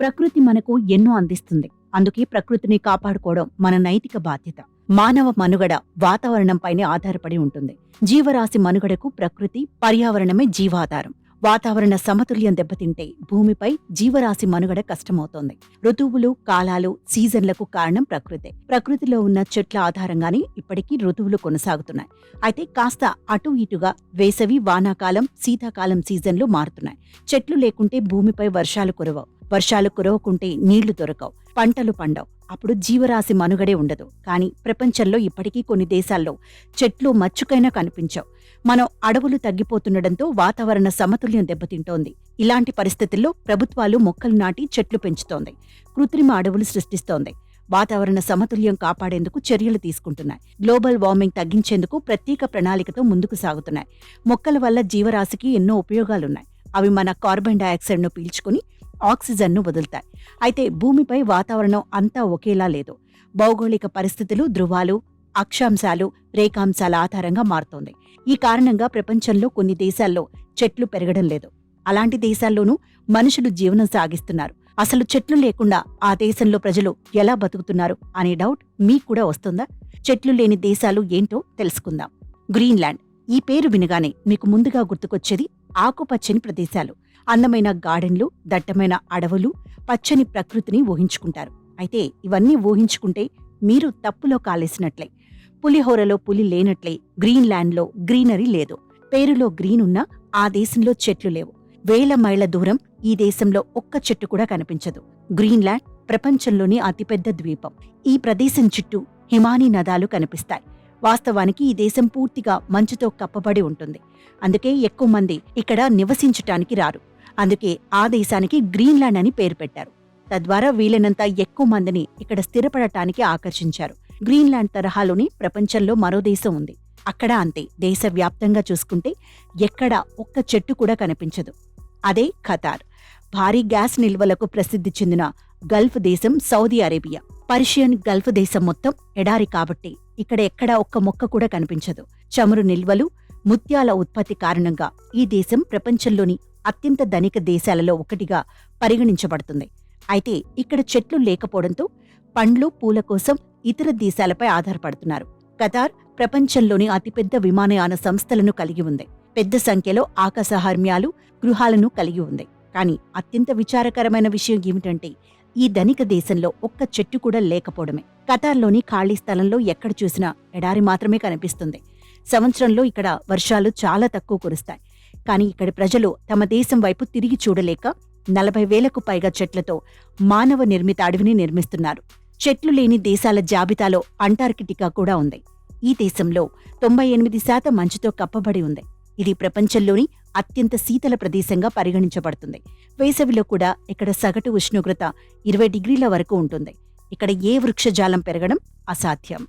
ప్రకృతి మనకు ఎన్నో అందిస్తుంది. అందుకే ప్రకృతిని కాపాడుకోవడం మన నైతిక బాధ్యత. మానవ మనుగడ వాతావరణంపైనే ఆధారపడి ఉంటుంది. జీవరాశి మనుగడకు ప్రకృతి పర్యావరణమే జీవాధారం. వాతావరణ సమతుల్యం దెబ్బతింటే భూమిపై జీవరాశి మనుగడ కష్టమవుతోంది. ఋతువులు కాలాలు సీజన్లకు కారణం ప్రకృతే. ప్రకృతిలో ఉన్న చెట్ల ఆధారంగానే ఇప్పటికీ ఋతువులు కొనసాగుతున్నాయి. అయితే కాస్త అటు ఇటుగా వేసవి వానాకాలం శీతాకాలం సీజన్లు మారుతున్నాయి. చెట్లు లేకుంటే భూమిపై వర్షాలు కురవవు. వర్షాలు కురవకుంటే నీళ్ళు దొరకవు పంటలు పండవు. అప్పుడు జీవరాశి మనుగడే ఉండదు. కానీ ప్రపంచంలో ఇప్పటికీ కొన్ని దేశాల్లో చెట్లు మచ్చుకైనా కనిపించవు. మనం అడవులు తగ్గిపోతుండటంతో వాతావరణ సమతుల్యం దెబ్బతింటోంది. ఇలాంటి పరిస్థితుల్లో ప్రభుత్వాలు మొక్కలు నాటి చెట్లు పెంచుతోంది. కృత్రిమ అడవులు సృష్టిస్తోంది. వాతావరణ సమతుల్యం కాపాడేందుకు చర్యలు తీసుకుంటున్నాయి. గ్లోబల్ వార్మింగ్ తగ్గించేందుకు ప్రత్యేక ప్రణాళికతో ముందుకు సాగుతున్నాయి. మొక్కల వల్ల జీవరాశికి ఎన్నో ఉపయోగాలున్నాయి. అవి మన కార్బన్ డయాక్సైడ్ను పీల్చుకుని ఆక్సిజన్ను వదులుతాయి. అయితే భూమిపై వాతావరణం అంతా ఒకేలా లేదు. భౌగోళిక పరిస్థితులు ధృవాలు అక్షాంశాలు రేఖాంశాల ఆధారంగా మారుతోంది. ఈ కారణంగా ప్రపంచంలో కొన్ని దేశాల్లో చెట్లు పెరగడం లేదు. అలాంటి దేశాల్లోనూ మనుషులు జీవనం సాగిస్తున్నారు. అసలు చెట్లు లేకుండా ఆ దేశంలో ప్రజలు ఎలా బతుకుతున్నారు అనే డౌట్ మీకు కూడా వస్తుందా? చెట్లు లేని దేశాలు ఏంటో తెలుసుకుందాం. గ్రీన్లాండ్. ఈ పేరు వినగానే మీకు ముందుగా గుర్తుకొచ్చేది ఆకుపచ్చని ప్రదేశాలు. అందమైన గార్డెన్లు దట్టమైన అడవులు పచ్చని ప్రకృతిని ఊహించుకుంటారు. అయితే ఇవన్నీ ఊహించుకుంటే మీరు తప్పులో కాలేసినట్లే. పులిహోరలో పులి లేనట్లే గ్రీన్లాండ్లో గ్రీనరీ లేదు. పేరులో గ్రీన్ ఉన్నా ఆ దేశంలో చెట్లు లేవు. వేల మైళ్ళ దూరం ఈ దేశంలో ఒక్క చెట్టు కూడా కనిపించదు. గ్రీన్లాండ్ ప్రపంచంలోని అతిపెద్ద ద్వీపం. ఈ ప్రదేశం చుట్టూ హిమానీ నదాలు కనిపిస్తాయి. వాస్తవానికి ఈ దేశం పూర్తిగా మంచుతో కప్పబడి ఉంటుంది. అందుకే ఎక్కువ మంది ఇక్కడ నివసించటానికి రారు. అందుకే ఆ దేశానికి గ్రీన్లాండ్ అని పేరు పెట్టారు. తద్వారా వీలైనంత ఎక్కువ మందిని ఇక్కడ స్థిరపడటానికి ఆకర్షించారు. గ్రీన్లాండ్ తరహాలోని ప్రపంచంలో మరో దేశం ఉంది. అక్కడ అంతే దేశవ్యాప్తంగా చూసుకుంటే ఎక్కడ ఒక్క చెట్టు కూడా కనిపించదు. అదే ఖతార్. భారీ గ్యాస్ నిల్వలకు ప్రసిద్ధి చెందిన గల్ఫ్ దేశం సౌదీ అరేబియా. పర్షియన్ గల్ఫ్ దేశం మొత్తం ఎడారి కాబట్టి ఇక్కడ ఎక్కడా ఒక్క మొక్క కూడా కనిపించదు. చమురు నిల్వలు ముత్యాల ఉత్పత్తి కారణంగా ఈ దేశం ప్రపంచంలోని అత్యంత ధనిక దేశాలలో ఒకటిగా పరిగణించబడుతుంది. అయితే ఇక్కడ చెట్లు లేకపోవడంతో పండ్లు పూల కోసం ఇతర దేశాలపై ఆధారపడుతున్నారు. కతార్ ప్రపంచంలోని అతిపెద్ద విమానయాన సంస్థలను కలిగి ఉంది. పెద్ద సంఖ్యలో ఆకాశహార్మ్యాలు గృహాలను కలిగి ఉంది. కానీ అత్యంత విచారకరమైన విషయం ఏమిటంటే ఈ ధనిక దేశంలో ఒక్క చెట్టు కూడా లేకపోవడమే. కతార్లోని ఖాళీ స్థలంలో ఎక్కడ చూసినా ఎడారి మాత్రమే కనిపిస్తుంది. సంవత్సరంలో ఇక్కడ వర్షాలు చాలా తక్కువ కురుస్తాయి. కానీ ఇక్కడి ప్రజలు తమ దేశం వైపు తిరిగి చూడలేక నలభై వేలకు పైగా చెట్లతో మానవ నిర్మిత అడవిని నిర్మిస్తున్నారు. చెట్లు లేని దేశాల జాబితాలో అంటార్కిటికా కూడా ఉంది. ఈ దేశంలో తొంభై ఎనిమిది శాతం మంచుతో కప్పబడి ఉంది. ఇది ప్రపంచంలోని అత్యంత శీతల ప్రదేశంగా పరిగణించబడుతుంది. వేసవిలో కూడా ఇక్కడ సగటు ఉష్ణోగ్రత ఇరవై డిగ్రీల వరకు ఉంటుంది. ఇక్కడ ఏ వృక్షజాలం పెరగడం అసాధ్యం.